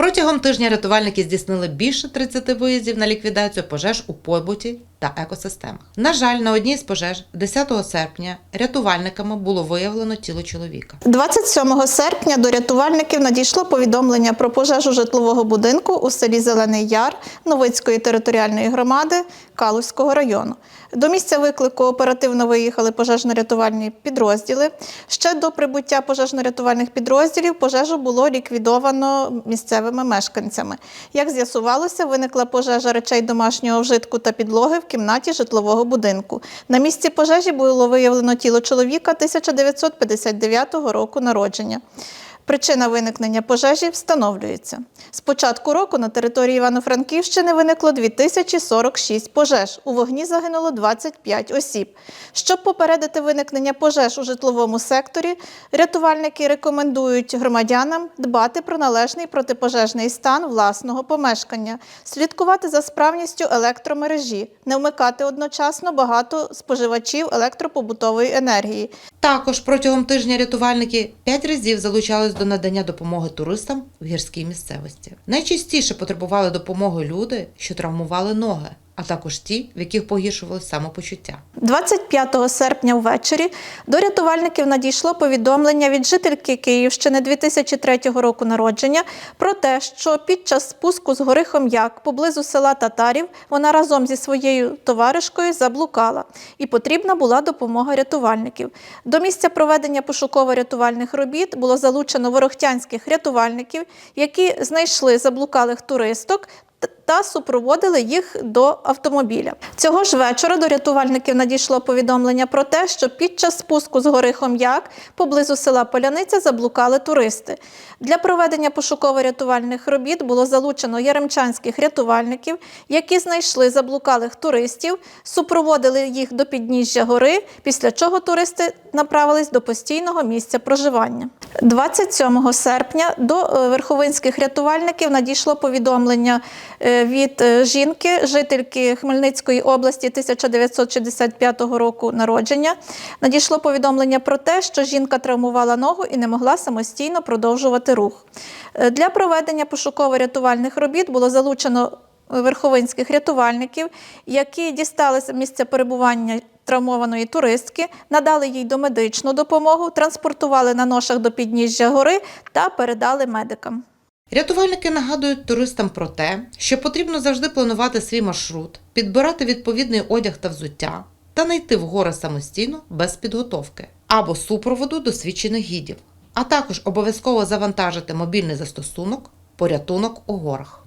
Протягом тижня рятувальники здійснили більше 30 виїздів на ліквідацію пожеж у побуті та екосистемах. На жаль, на одній з пожеж 10 серпня рятувальниками було виявлено тіло чоловіка. 27 серпня до рятувальників надійшло повідомлення про пожежу житлового будинку у селі Зелений Яр Новицької територіальної громади Калузького району. До місця виклику оперативно виїхали пожежно-рятувальні підрозділи. Ще до прибуття пожежно-рятувальних підрозділів пожежу було ліквідовано місцевими мешканцями. Як з'ясувалося, виникла пожежа речей домашнього вжитку та підлоги в кімнаті житлового будинку. На місці пожежі було виявлено тіло чоловіка 1959 року народження. Причина виникнення пожежі встановлюється. З початку року на території Івано-Франківщини виникло 2046 пожеж. У вогні загинуло 25 осіб. Щоб попередити виникнення пожеж у житловому секторі, рятувальники рекомендують громадянам дбати про належний протипожежний стан власного помешкання, слідкувати за справністю електромережі, не вмикати одночасно багато споживачів електропобутової енергії, Також протягом тижня рятувальники п'ять разів залучались до надання допомоги туристам в гірській місцевості. Найчастіше потребували допомоги люди, що травмували ноги, а також ті, в яких погіршувалось самопочуття. 25 серпня ввечері до рятувальників надійшло повідомлення від жительки Київщини 2003 року народження про те, що під час спуску з гори Хом'як поблизу села Татарів вона разом зі своєю товаришкою заблукала і потрібна була допомога рятувальників. До місця проведення пошуково-рятувальних робіт було залучено ворохтянських рятувальників, які знайшли заблукалих туристок та супроводили їх до автомобіля. Цього ж вечора до рятувальників надійшло повідомлення про те, що під час спуску з гори Хом'як поблизу села Поляниця заблукали туристи. Для проведення пошуково-рятувальних робіт було залучено яремчанських рятувальників, які знайшли заблукалих туристів, супроводили їх до підніжжя гори, після чого туристи направились до постійного місця проживання. 27 серпня до е, верховинських рятувальників надійшло повідомлення е, від е, жінки, жительки Хмельницької області 1965 року народження. Надійшло повідомлення про те, що жінка травмувала ногу і не могла самостійно продовжувати рух. Е, Для проведення пошуково-рятувальних робіт було залучено верховинських рятувальників, які дісталися місця перебування травмованої туристки, надали їй домедичну допомогу, транспортували на ношах до підніжжя гори та передали медикам. Рятувальники нагадують туристам про те, що потрібно завжди планувати свій маршрут, підбирати відповідний одяг та взуття та не йти в гори самостійно без підготовки або супроводу досвідчених гідів, а також обов'язково завантажити мобільний застосунок порятунок у горах.